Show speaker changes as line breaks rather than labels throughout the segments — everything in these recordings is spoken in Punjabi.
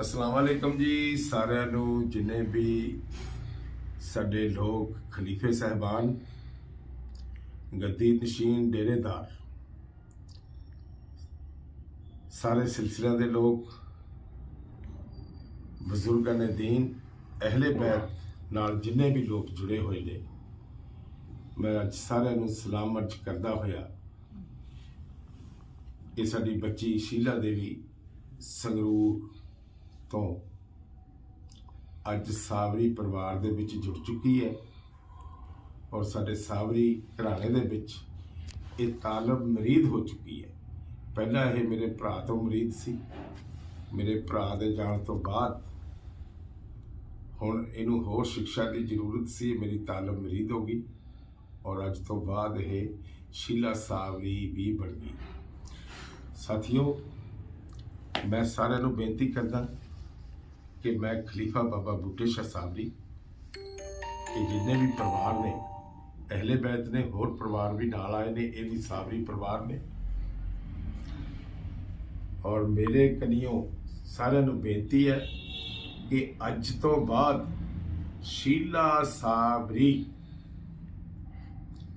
ਅਸਲਾਮ ਵਾਲੇਕਮ ਜੀ, ਸਾਰਿਆਂ ਨੂੰ ਜਿਨੇ ਵੀ ਸਾਡੇ ਲੋਕ ਖਲੀਫੇ ਸਹਿਬਾਨ, ਗੱਦੀ ਨਸ਼ੀਨ ਡੇਰੇਦਾਰ, ਸਾਰੇ ਸਿਲਸਿਲਿਆਂ ਦੇ ਲੋਕ, ਬਜ਼ੁਰਗਾਂ ਨੇ ਦੀਨ, ਅਹਲੇ ਬੈਤ ਨਾਲ ਜਿੰਨੇ ਵੀ ਲੋਕ ਜੁੜੇ ਹੋਏ ਨੇ, ਮੈਂ ਅੱਜ ਸਾਰਿਆਂ ਨੂੰ ਸਲਾਮ ਅਰਜ਼ ਕਰਦਾ ਹੋਇਆ, ਇਹ ਸਾਡੀ ਬੱਚੀ ਸ਼ੀਲਾ ਦੇਵੀ ਸੰਗਰੂਰ ਤੋਂ ਅੱਜ ਸਾਵਰੀ ਪਰਿਵਾਰ ਦੇ ਵਿੱਚ ਜੁੜ ਚੁੱਕੀ ਹੈ ਔਰ ਸਾਡੇ ਸਾਵਰੀ ਘਰਾਣੇ ਦੇ ਵਿੱਚ ਇਹ ਤਾਲਬ ਮਰੀਦ ਹੋ ਚੁੱਕੀ ਹੈ। ਪਹਿਲਾਂ ਇਹ ਮੇਰੇ ਭਰਾ ਤੋਂ ਮਰੀਦ ਸੀ। ਮੇਰੇ ਭਰਾ ਦੇ ਜਾਣ ਤੋਂ ਬਾਅਦ ਹੁਣ ਇਹਨੂੰ ਹੋਰ ਸਿੱਖਿਆ ਦੀ ਜ਼ਰੂਰਤ ਸੀ ਮੇਰੀ ਤਾਲਬ ਮਰੀਦ ਹੋ ਗਈ ਔਰ ਅੱਜ ਤੋਂ ਬਾਅਦ ਇਹ ਸ਼ੀਲਾ ਸਾਵਰੀ ਵੀ ਬਣ ਗਈ। ਸਾਥੀਓ, ਮੈਂ ਸਾਰਿਆਂ ਨੂੰ ਬੇਨਤੀ ਕਰਦਾ ਕਿ ਮੈਂ ਖਲੀਫਾ ਬਾਬਾ ਬੁੱਟੇ ਸ਼ਾਹ ਸਾਬਰੀ ਕਿ ਜਿੰਨੇ ਵੀ ਪਰਿਵਾਰ ਨੇ, ਅਹਲੇ ਬੈਤ ਨੇ, ਹੋਰ ਪਰਿਵਾਰ ਵੀ ਨਾਲ ਆਏ ਨੇ, ਇਹ ਵੀ ਸਾਬਰੀ ਪਰਿਵਾਰ ਨੇ। ਔਰ ਮੇਰੇ ਕਨੀਓ, ਸਾਰਿਆਂ ਨੂੰ ਬੇਨਤੀ ਹੈ ਕਿ ਅੱਜ ਤੋਂ ਬਾਅਦ ਸ਼ੀਲਾ ਸਾਬਰੀ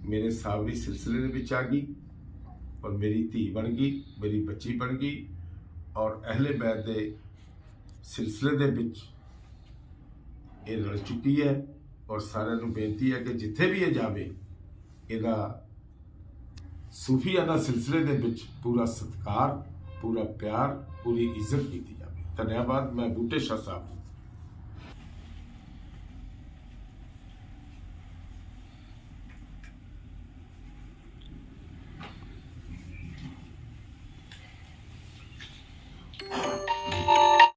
ਮੇਰੇ ਸਾਬਰੀ ਸਿਲਸਿਲੇ ਦੇ ਵਿੱਚ ਆ ਗਈ ਔਰ ਮੇਰੀ ਧੀ ਬਣ ਗਈ, ਮੇਰੀ ਬੱਚੀ ਬਣ ਗਈ ਔਰ ਅਹਲੇ ਬੈਤ ਦੇ ਸਿਲਸਿਲੇ ਦੇ ਵਿੱਚ ਇਹ ਰਲ ਚੁੱਕੀ ਹੈ ਔਰ ਸਾਰਿਆਂ ਨੂੰ ਬੇਨਤੀ ਹੈ ਕਿ ਜਿੱਥੇ ਵੀ ਇਹ ਜਾਵੇ, ਇਹਦਾ ਸੂਫੀਆਨਾ ਸਿਲਸਿਲੇ ਦੇ ਵਿੱਚ ਪੂਰਾ ਸਤਿਕਾਰ, ਪੂਰਾ ਪਿਆਰ, ਪੂਰੀ ਇੱਜ਼ਤ ਕੀਤੀ ਜਾਵੇ। ਧੰਨਵਾਦ, ਮੈਂ ਬੂਟੇ ਸ਼ਾਹ ਸਾਹਿਬ